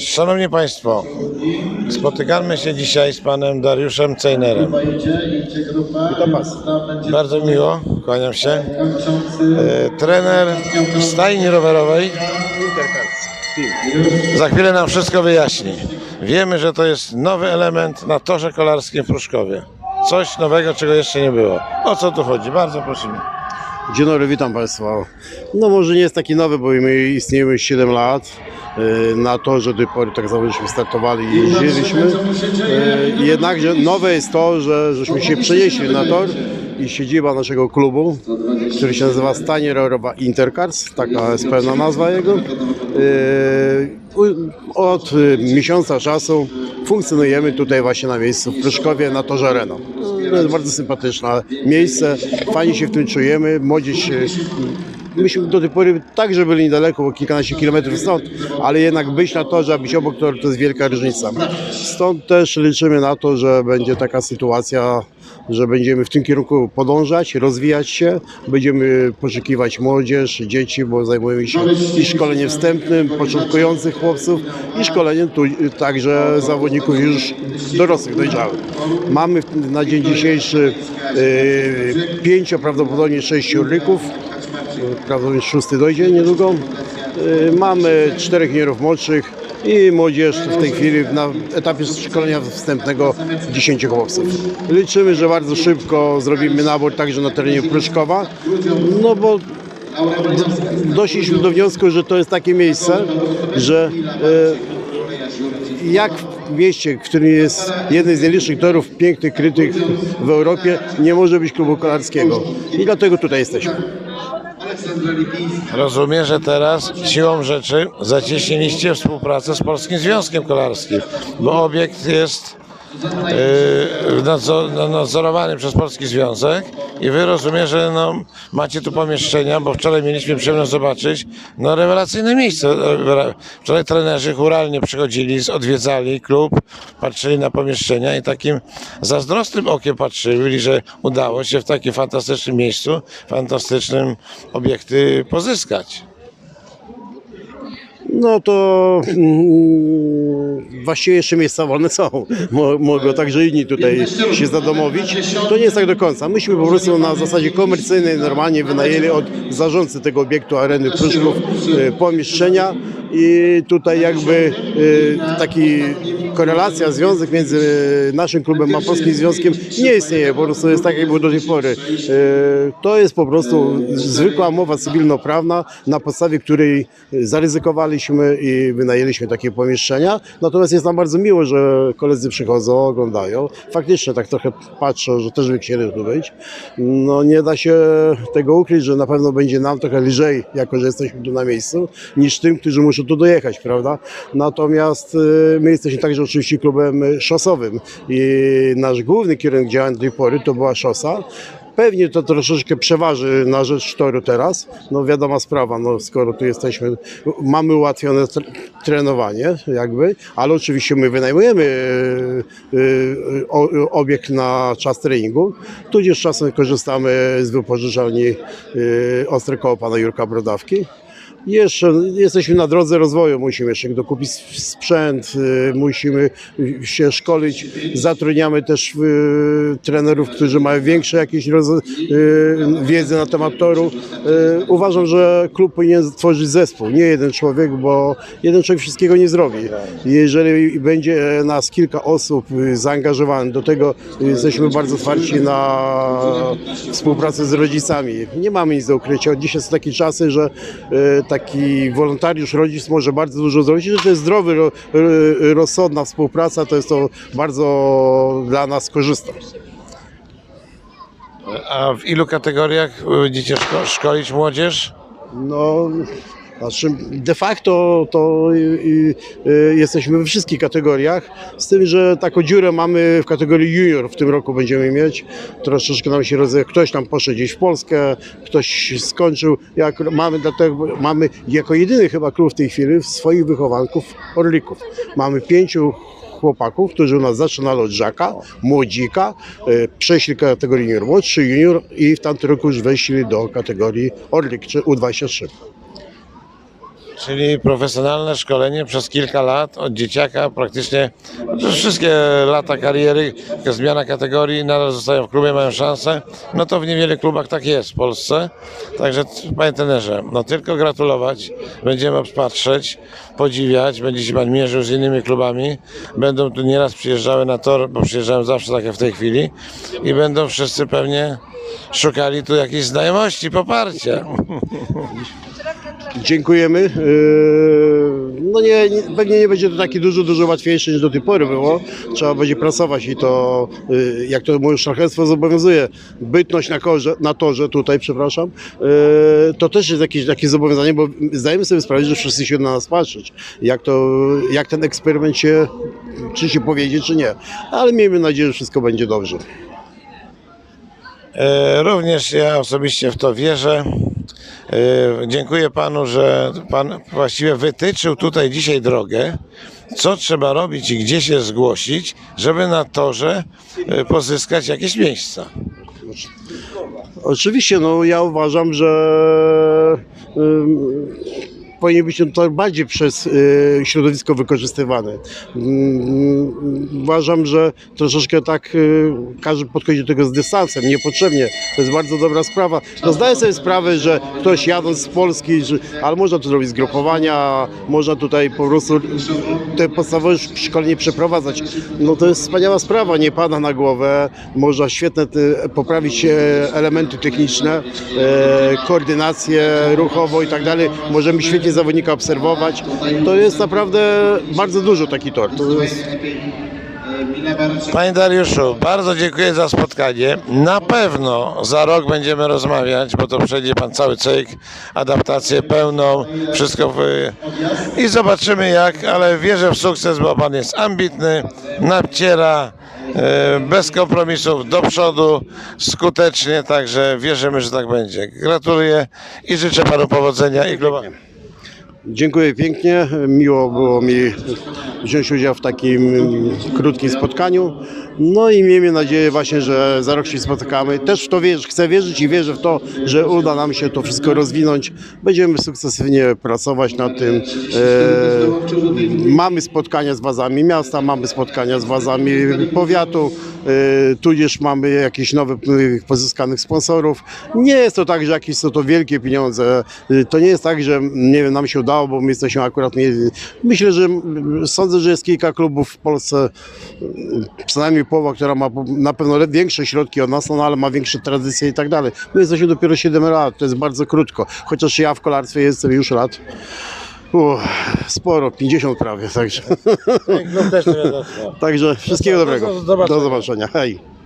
Szanowni Państwo, spotykamy się dzisiaj z panem Dariuszem Cejnerem. Bardzo miło, kłaniam się. E, trener stajni rowerowej za chwilę nam wszystko wyjaśni. Wiemy, że to jest nowy element na torze kolarskim w Pruszkowie. Coś nowego, czego jeszcze nie było. O co tu chodzi? Bardzo prosimy. Dzień dobry, witam Państwa. No może nie jest taki nowy, bo my istniejemy 7 lat. E, Na torze do tej pory tak zawodowo startowali i jeździliśmy. E, Jednakże nowe jest to, że żeśmy się przenieśli na tor i siedziba naszego klubu, który się nazywa Stanie Rowerowa Intercars, taka jest pełna nazwa jego. E, Od miesiąca czasu funkcjonujemy tutaj właśnie na miejscu w Pryszkowie na torze Arena. To jest bardzo sympatyczne miejsce, fajnie się w tym czujemy, młodzież Myśmy do tej pory także byli niedaleko, bo kilkanaście kilometrów stąd, ale jednak być na torze, a być obok toru to jest wielka różnica. Stąd też liczymy na to, że będzie taka sytuacja, że będziemy w tym kierunku podążać, rozwijać się, będziemy poszukiwać młodzież, dzieci, bo zajmujemy się i szkoleniem wstępnym, początkujących chłopców i szkoleniem tu, także zawodników już dorosłych, dojrzałych. Mamy na dzień dzisiejszy yy, pięciu, prawdopodobnie sześciu ryków, prawdopodobnie szósty dojdzie niedługo. Y, Mamy czterech juniorów młodszych i młodzież w tej chwili na etapie szkolenia wstępnego 10 chłopców. Liczymy, że bardzo szybko zrobimy nabór także na terenie Pruszkowa, no bo doszliśmy do wniosku, że to jest takie miejsce, że y, jak w mieście, w jest jeden z najliczniejszych torów pięknych, krytych w Europie, nie może być klubu kolarskiego. I dlatego tutaj jesteśmy. Rozumiem, że teraz siłą rzeczy zacieśniliście współpracę z Polskim Związkiem Kolarskim, bo obiekt jest nadzo- no, nadzorowany przez Polski Związek i wy rozumiem, że no, macie tu pomieszczenia, bo wczoraj mieliśmy przyjemność zobaczyć no, rewelacyjne miejsce. Re- Wczoraj trenerzy churalnie przychodzili, odwiedzali klub, patrzyli na pomieszczenia i takim zazdrosnym okiem patrzyli, że udało się w takim fantastycznym miejscu, fantastycznym obiekty pozyskać. No to mm, właściwie jeszcze miejsca wolne są. Mo, mogą także inni tutaj się zadomowić. To nie jest tak do końca. Myśmy po prostu na zasadzie komercyjnej normalnie wynajęli od zarządcy tego obiektu areny Pruszków e, pomieszczenia i tutaj jakby e, taki korelacja, związek między naszym klubem a Polskim Związkiem nie istnieje. Po prostu jest tak jak było do tej pory. To jest po prostu zwykła mowa cywilnoprawna, na podstawie której zaryzykowaliśmy i wynajęliśmy takie pomieszczenia. Natomiast jest nam bardzo miło, że koledzy przychodzą, oglądają. Faktycznie tak trochę patrzą, że też by chcieli tu być. No nie da się tego ukryć, że na pewno będzie nam trochę lżej, jako że jesteśmy tu na miejscu, niż tym, którzy muszą tu dojechać, prawda? Natomiast y, my jesteśmy także oczywiście klubem szosowym i nasz główny kierunek działań do tej pory to była szosa. Pewnie to troszeczkę przeważy na rzecz toru teraz. No wiadoma sprawa, no skoro tu jesteśmy, mamy ułatwione tre- trenowanie jakby, ale oczywiście my wynajmujemy y, y, obiekt na czas treningu, tudzież czasem korzystamy z wypożyczalni y, Ostre pana Jurka Brodawki. Jeszcze jesteśmy na drodze rozwoju, musimy jeszcze dokupić sprzęt, y, musimy się szkolić. Zatrudniamy też y, trenerów, którzy mają większe jakieś y, wiedzę na temat toru. Uważam, że klub powinien tworzyć zespół, nie jeden człowiek, bo jeden człowiek wszystkiego nie zrobi. Jeżeli będzie nas kilka osób zaangażowanych, do tego jesteśmy bardzo otwarci na współpracę z rodzicami. Nie mamy nic do ukrycia. Dzisiaj są takie czasy, że taki wolontariusz, rodzic może bardzo dużo zrobić, to jest zdrowy, ro, ro, rozsądna współpraca, to jest to bardzo dla nas korzystne. A w ilu kategoriach będziecie szko- szkolić młodzież? No, znaczy de facto to y, y, y, jesteśmy we wszystkich kategoriach, z tym, że taką dziurę mamy w kategorii junior w tym roku będziemy mieć. Troszeczkę nam się rozwija, ktoś tam poszedł gdzieś w Polskę, ktoś skończył, jak mamy dlatego, mamy jako jedyny chyba klub w tej chwili swoich wychowanków orlików. Mamy pięciu chłopaków, którzy u nas zaczynali od żaka, młodzika, y, przeszli kategorię junior młodszy, junior i w tamtym roku już weszli do kategorii Orlik, czy U23. Czyli profesjonalne szkolenie przez kilka lat od dzieciaka, praktycznie przez wszystkie lata kariery, zmiana kategorii, nadal zostają w klubie, mają szansę. No to w niewielu klubach tak jest w Polsce. Także panie trenerze, no tylko gratulować. Będziemy patrzeć, podziwiać, będzie się pan mierzył z innymi klubami. Będą tu nieraz przyjeżdżały na tor, bo przyjeżdżają zawsze tak jak w tej chwili i będą wszyscy pewnie szukali tu jakiejś znajomości, poparcia. Dziękujemy. Yy, No nie, nie, pewnie nie będzie to takie dużo, dużo łatwiejsze niż do tej pory było. Trzeba będzie pracować i to, yy, jak to moje szlachectwo zobowiązuje, bytność na, korze, na torze tutaj, przepraszam, yy, to też jest jakieś takie zobowiązanie, bo zdajemy sobie sprawę, że wszyscy się na nas patrzeć, jak, to, jak ten eksperyment się, czy się powiedzie, czy nie. Ale miejmy nadzieję, że wszystko będzie dobrze. E, Również ja osobiście w to wierzę. E, Dziękuję panu, że pan właściwie wytyczył tutaj dzisiaj drogę, co trzeba robić i gdzie się zgłosić, żeby na torze e, pozyskać jakieś miejsca. Oczywiście, no ja uważam, że powinien być to bardziej przez y, środowisko wykorzystywany. Ym, uważam, że troszeczkę tak y, każdy podchodzi do tego z dystansem, niepotrzebnie. To jest bardzo dobra sprawa. No zdaję sobie sprawę, że ktoś jadąc z Polski, ale można to zrobić zgrupowania, można tutaj po prostu te podstawowe szkolenie przeprowadzać. No to jest wspaniała sprawa, nie pada na głowę, można świetne te, poprawić e, elementy techniczne, e, koordynację ruchową i tak dalej. Możemy świetnie zawodnika obserwować. To jest naprawdę bardzo dużo taki tor. To jest, Panie Dariuszu, bardzo dziękuję za spotkanie. Na pewno za rok będziemy rozmawiać, bo to przejdzie pan cały cykl, adaptację pełną, wszystko w... i zobaczymy jak, ale wierzę w sukces, bo pan jest ambitny, napciera, e, bez kompromisów do przodu, skutecznie, także wierzymy, że tak będzie. Gratuluję i życzę panu powodzenia i klubowi. Dziękuję pięknie. Miło było mi wziąć udział w takim krótkim spotkaniu. No i miejmy nadzieję właśnie, że za rok się spotykamy. Też w to wierzę, chcę wierzyć i wierzę w to, że uda nam się to wszystko rozwinąć. Będziemy sukcesywnie pracować nad tym. E, mamy spotkania z władzami miasta, mamy spotkania z władzami powiatu, e, tudzież mamy jakieś nowe e, pozyskanych sponsorów. Nie jest to tak, że jakieś są to wielkie pieniądze. E, To nie jest tak, że nie wiem, nam się udało, bo my jesteśmy akurat nie... Myślę, że sądzę, że jest kilka klubów w Polsce, przynajmniej połowa, która ma na pewno większe środki od nas, no ale ma większe tradycje i tak dalej. My jesteśmy dopiero 7 lat, to jest bardzo krótko. Chociaż ja w kolarstwie jestem już lat. Uff, sporo, 50 prawie, także, także wszystkiego dobrego. Do zobaczenia. Do zobaczenia. Hej.